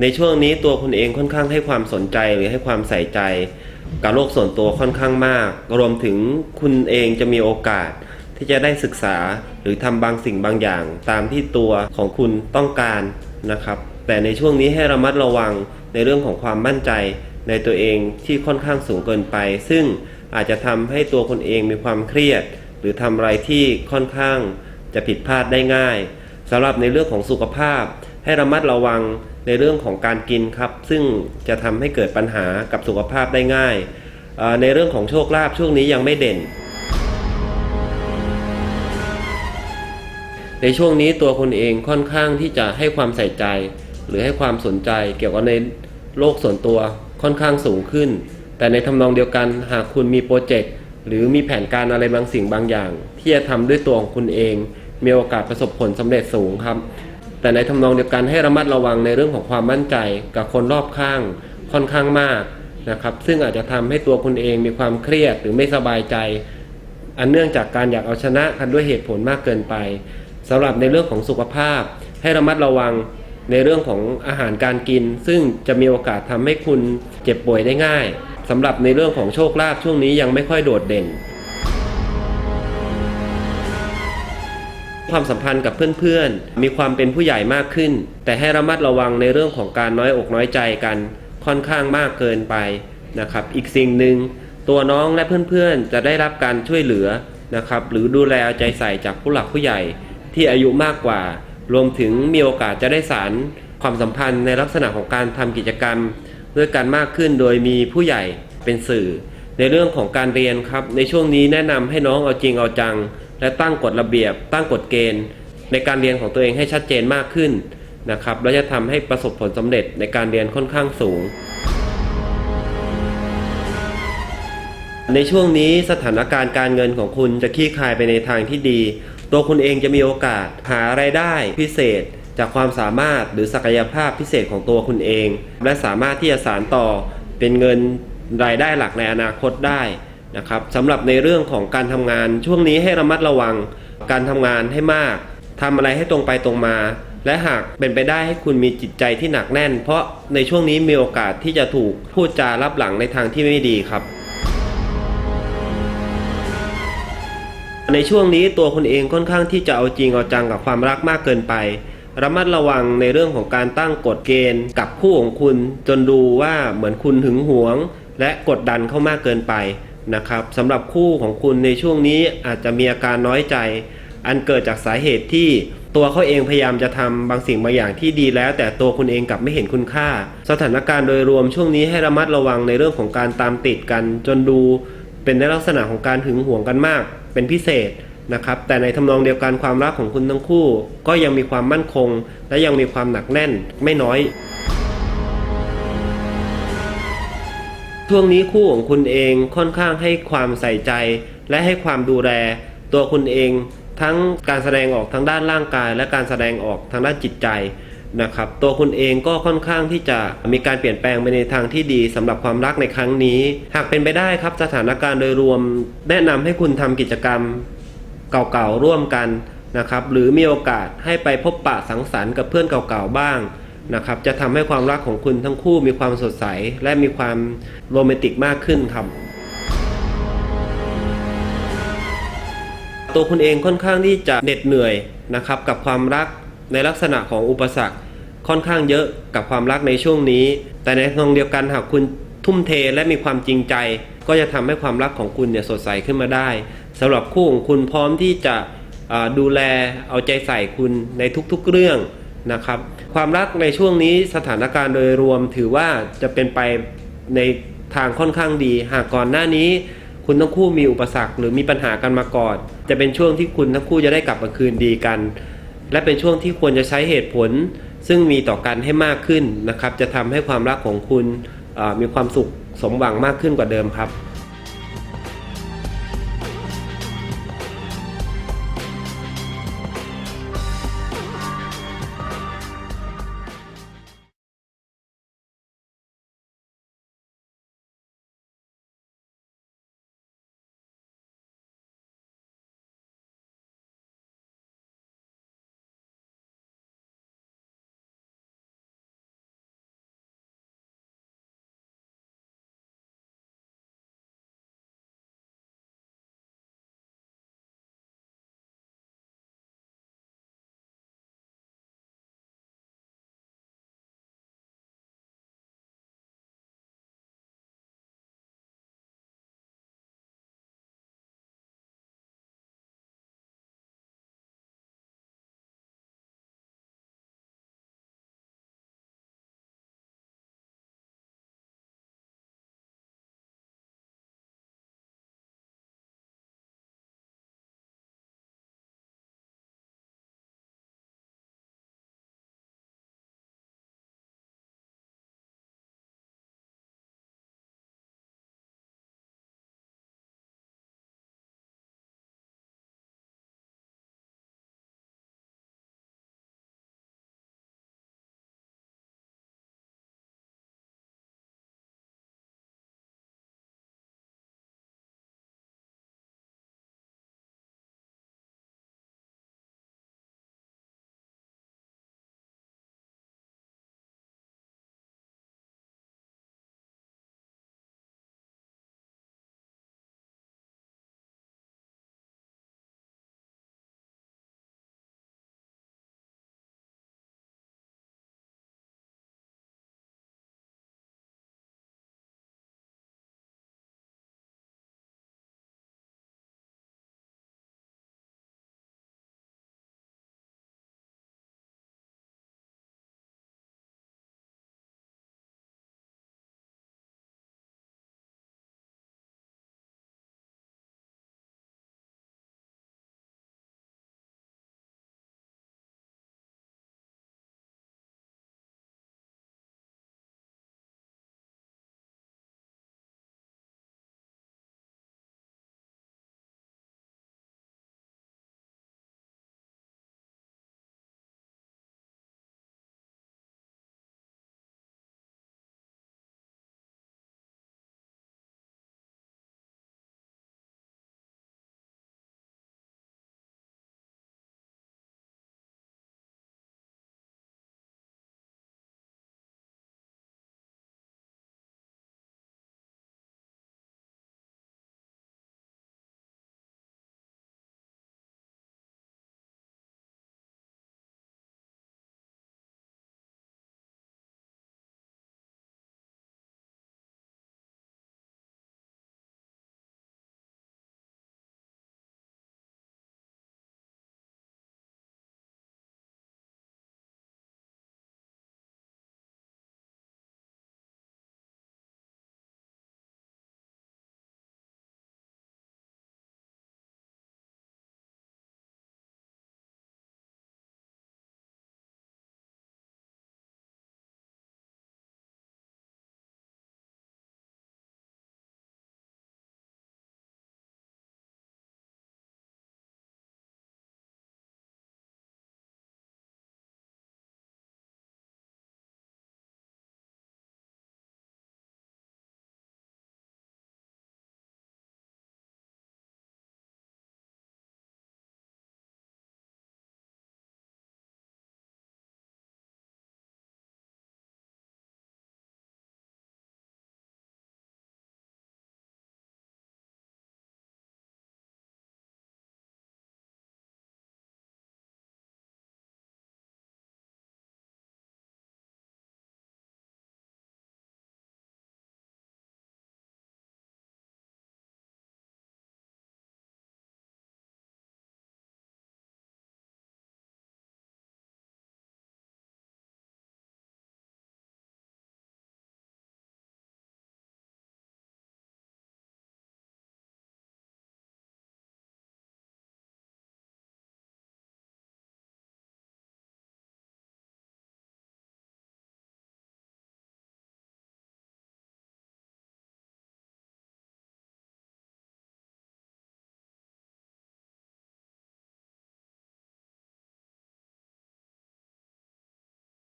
ในช่วงนี้ตัวคุณเองค่อนข้างให้ความสนใจหรือให้ความใส่ใจ กับโลกส่วนตัวค่อนข้างมาก รวมถึงคุณเองจะมีโอกาสที่จะได้ศึกษาหรือทำบางสิ่งบางอย่าง ตามที่ตัวของคุณต้องการนะครับ แต่ในช่วงนี้ให้ระมัดระวังในเรื่องของความมั่นใจในตัวเองที่ค่อนข้างสูงเกินไป ซึ่งอาจจะทำให้ตัวคนเองมีความเครียด หรือทำอะไรที่ค่อนข้างจะผิดพลาดได้ง่ายสำหรับในเรื่องของสุขภาพ ให้ระมัดระวังในเรื่องของการกินครับ ซึ่งจะทำให้เกิดปัญหากับสุขภาพได้ง่าย ในเรื่องของโชคลาภช่วงนี้ยังไม่เด่น ในช่วงนี้ตัวคุณเองค่อนข้างที่จะให้ความใส่ใจ หรือให้ความสนใจเกี่ยวกับในโลกส่วนตัวค่อนข้างสูงขึ้น แต่ในทำนองเดียวกันหากคุณมีโปรเจกต์หรือมีแผนการอะไรบางสิ่งบางอย่าง ที่จะทำด้วยตัวของคุณเอง มีโอกาสประสบผลสำเร็จสูงครับ แต่ในทำนองเดียวกันให้ระมัดระวังในเรื่องของความมั่นใจกับคนรอบข้างค่อนข้างมากนะครับ ซึ่งอาจจะทำให้ตัวคุณเองมีความเครียดหรือไม่สบายใจ อันเนื่องจากการอยากเอาชนะกันด้วยเหตุผลมากเกินไปสำหรับในเรื่องของสุขภาพ ให้ระมัดระวังในเรื่องของอาหารการกิน ซึ่งจะมีโอกาสทำให้คุณเจ็บป่วยได้ง่ายสำหรับในเรื่องของโชคลาภช่วงนี้ยังไม่ค่อยโดดเด่น ความสัมพันธ์กับเพื่อนๆ มีความเป็นผู้ใหญ่มากขึ้น แต่ให้ระมัดระวังในเรื่องของการน้อยอกน้อยใจกันค่อนข้างมากเกินไปนะครับ อีกสิ่งหนึ่งตัวน้องและเพื่อนๆ จะได้รับการช่วยเหลือนะครับหรือดูแลเอาใจใส่จากผู้หลักผู้ใหญ่ที่อายุมากกว่า รวมถึงมีโอกาสจะได้สารความสัมพันธ์ในลักษณะของการทำกิจกรรม ด้วยกันมากขึ้นโดยมีผู้ใหญ่เป็นสื่อ ในเรื่องของการเรียนครับ ในช่วงนี้แนะนำให้น้องเอาจริงเอาจัง และตั้งกฎระเบียบ ตั้งกฎเกณฑ์ ในการเรียนของตัวเองให้ชัดเจนมากขึ้นนะครับและจะทำให้ประสบผลสำเร็จในการเรียนค่อนข้างสูง ในช่วงนี้สถานการณ์การเงินของคุณจะคลี่คลายไปในทางที่ดี ตัวคุณเองจะมีโอกาสหาไรายได้พิเศษจากความสามารถหรือศักยภาพพิเศษของตัวคุณเอง และสามารถที่จะสานต่อเป็นเงินรายได้หลักในอนาคตได้ นะครับสำหรับในเรื่องของการทำงานช่วงนี้ให้ระมัดระวังการทำงานให้มากทำอะไรให้ตรงไปตรงมา และหากเป็นไปได้ให้คุณมีจิตใจที่หนักแน่น เพราะในช่วงนี้มีโอกาสที่จะถูกพูดจารับหลังในทางที่ไม่ดีครับ ในช่วงนี้ตัวคุณเองค่อนข้างที่จะเอาจริงเอาจังกับความรักมากเกินไป ระมัดระวังในเรื่องของการตั้งกฎเกณฑ์กับคู่ของคุณ จนดูว่าเหมือนคุณหึงหวง และกดดันเข้ามากเกินไป นะครับสำหรับคู่ของคุณในช่วงนี้อาจจะมีอาการน้อยใจ อันเกิดจากสาเหตุที่ตัวเขาเองพยายามจะทำบางสิ่งบางอย่างที่ดีแล้ว แต่ตัวคุณเองกลับไม่เห็นคุณค่า สถานการณ์โดยรวมช่วงนี้ให้ระมัดระวังในเรื่องของการตามติดกัน จนดูเป็นในลักษณะของการหึงหวงกันมาก เป็นพิเศษนะครับแต่ในทำนองเดียวกันความรักของคุณทั้งคู่ ก็ยังมีความมั่นคง และยังมีความหนักแน่นไม่น้อย ช่วงนี้คู่ของคุณเองค่อนข้างให้ความใส่ใจและให้ความดูแล ตัวคุณเองทั้งการแสดงออกทางด้านร่างกาย และการแสดงออกทางด้านจิตใจนะครับตัวคุณเองก็ค่อนข้างที่จะมีการเปลี่ยนแปลงไปในทางที่ดีสำหรับความรักในครั้งนี้ หากเป็นไปได้ครับสถานการณ์โดยรวม แนะนำให้คุณทำกิจกรรมเก่าๆร่วมกันนะครับหรือมีโอกาสให้ไปพบปะสังสรรค์กับเพื่อนเก่าๆบ้าง นะครับจะทำให้ความรักของคุณทั้งคู่มีความสดใส และมีความโรแมนติกมากขึ้นครับ ตัวคุณเองค่อนข้างที่จะเหน็ดเหนื่อยนะครับกับความรักในลักษณะของอุปสรรคค่อนข้างเยอะกับความรักในช่วงนี้ แต่ในทางเดียวกันหากคุณทุ่มเทและมีความจริงใจ ก็จะทำให้ความรักของคุณเนี่ยสดใสขึ้นมาได้สำหรับคู่ของคุณพร้อมที่จะดูแลเอาใจใส่คุณในทุกๆเรื่อง นะครับ ความรักในช่วงนี้สถานการณ์โดยรวมถือว่าจะเป็นไปในทางค่อนข้างดี หากก่อนหน้านี้ คุณทั้งคู่มีอุปสรรค หรือมีปัญหากันมาก่อน จะเป็นช่วงที่คุณทั้งคู่จะได้กลับมาคืนดีกัน และเป็นช่วงที่ควรจะใช้เหตุผล ซึ่งมีต่อกันให้มากขึ้นนะครับ จะทำให้ความรักของคุณมีความสุขสมหวังมากขึ้นกว่าเดิมครับ